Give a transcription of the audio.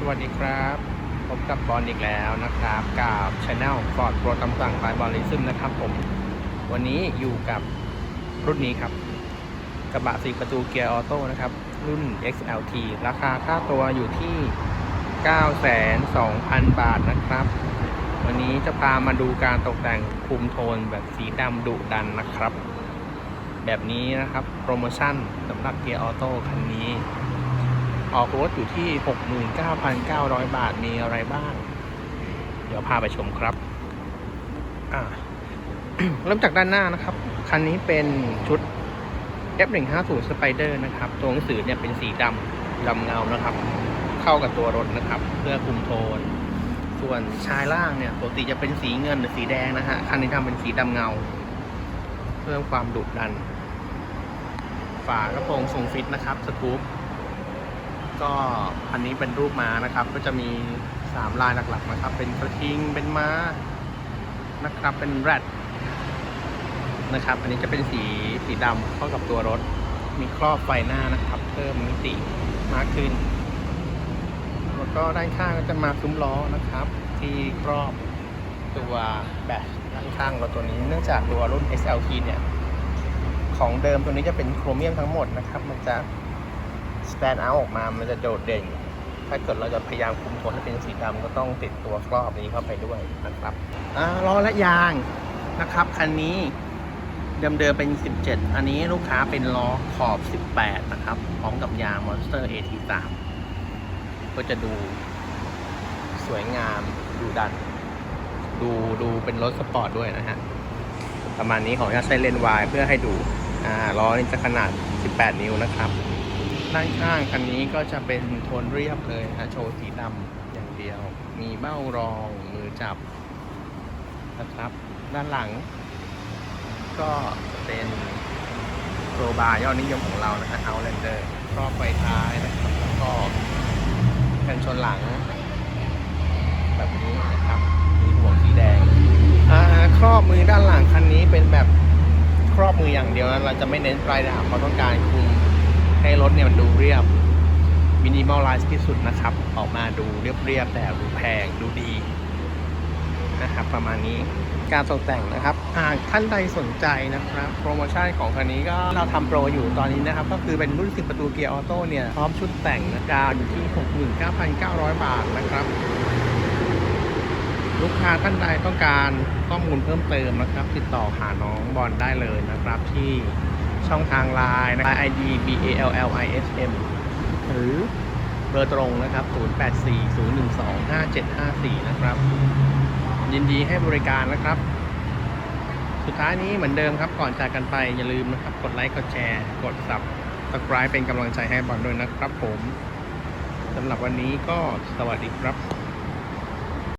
สวัสดีครับพบกับบอลอีกแล้วนะครับกับช anel ฟอร์ดโปรตำสั่งบายบอลลิซึมนะครับผม วันนี้อยู่กับรุ่นนี้ครับ กระบะสีประตูเกียร์ออโต้นะครับ รุ่น XLT ราคาค่าตัวอยู่ที่9,200,000 บาทนะครับ วันนี้จะพามาดูการตกแต่งคุมโทนแบบสีดำดุดันนะครับ แบบนี้นะครับโปรโมชั่นสำหรับเกียร์ออโต้คันนี้ ออกรถอยู่ที่ 69,900 บาทมีอะไรบ้าง เดี๋ยวพาไปชมครับ อ่า เริ่มจากด้านหน้านะครับ คันนี้เป็นชุด F150 Spider นะครับ ตัวหนังสือเนี่ยเป็นสีดำดำเงานะครับ เข้ากับตัวรถนะครับ เพื่อคุมโทน ส่วนชายล่างเนี่ยปกติจะเป็นสีเงินหรือสีแดงนะฮะ คันนี้ทำเป็นสีดำเงา เพิ่มความดุดัน ฝากระโปรงทรงฟิตนะครับสกู๊ป ก็อันนี้เป็นรูปม้านะครับ ก็จะมี3ลายหลักๆนะครับ เป็นกระทิงเป็นม้านะครับ เป็นแรดนะครับ อันนี้จะเป็นสีสีดำเข้ากับตัวรถ มีครอบไฟหน้านะครับ เพิ่มมิติมากขึ้น แล้วก็ด้านข้างก็จะมาซุ้มล้อนะครับ ที่ครอบตัวแบตด้านข้างรถตัวนี้ เนื่องจากตัวรุ่น SLT เนี่ย ของเดิมตัวนี้จะเป็นโครเมียมทั้งหมดนะครับ มันจะ stand out ออกมา มันจะโดดเด่น ถ้าเกิดเราจะพยายามคุมโทนให้เป็นสีดำก็ต้องติดตัวครอบนี้เข้าไปด้วยนะครับอ่าล้อและยางนะครับ คันนี้เดิมๆเป็น 17 อันนี้ลูกค้าเป็นล้อขอบ 18 นะครับ พร้อมกับยาง Monster AT3 ก็จะดูสวยงามดูดัน ดูดูเป็นรถสปอร์ตด้วยนะฮะ ประมาณนี้ของจะใช้เลนวายเพื่อให้ดูอ่าล้อนี่จะขนาด 18 นิ้วนะครับ ด้านข้างคันนี้ก็จะเป็นโทนเรียบเลยนะโชว์สีดำอย่างเดียว มีเบ้ารองมือจับนะครับด้านหลัง ก็เป็นโปรบาร์ยอดนิยมของเรานะฮะ Outlander ครอบไฟท้ายนะครับแล้วก็กันชนหลัง แบบนี้นะครับมีห่วงสีแดงอ่าครอบมือด้านหลังคันนี้เป็นแบบครอบมืออย่างเดียว เราจะไม่เน้นปลายดาบเพราะต้องการคุม ให้รถเนี่ยมันดูเรียบมินิมอลไลซ์ที่สุดนะครับ ออกมาดูเรียบๆแต่ดูแพงดูดีนะครับ ประมาณนี้การตกแต่งนะครับหากท่านใดสนใจนะครับ โปรโมชั่นของคันนี้ก็เราทำโปรอยู่ตอนนี้นะครับ ก็คือเป็นรุ่น 10 ประตูเกียร์ออโต้เนี่ย พร้อมชุดแต่งนะดาวอยู่ที่ 69,900 บาทนะครับ ลูกค้าท่านใดต้องการข้อมูลเพิ่มเติมนะครับ ติดต่อหาน้องบอลได้เลยนะครับที่ ช่องทางไลน์นะ ID B A L L I S M หรือเบอร์ตรงนะครับ 0840125754 นะครับ ยินดีให้บริการนะครับ สุดท้ายนี้เหมือนเดิมครับ ก่อนจากกันไปอย่าลืมนะครับ กดไลค์ กดแชร์ กด subscribe เป็นกำลังใจให้บอลด้วยนะครับผมสำหรับวันนี้ก็สวัสดีครับ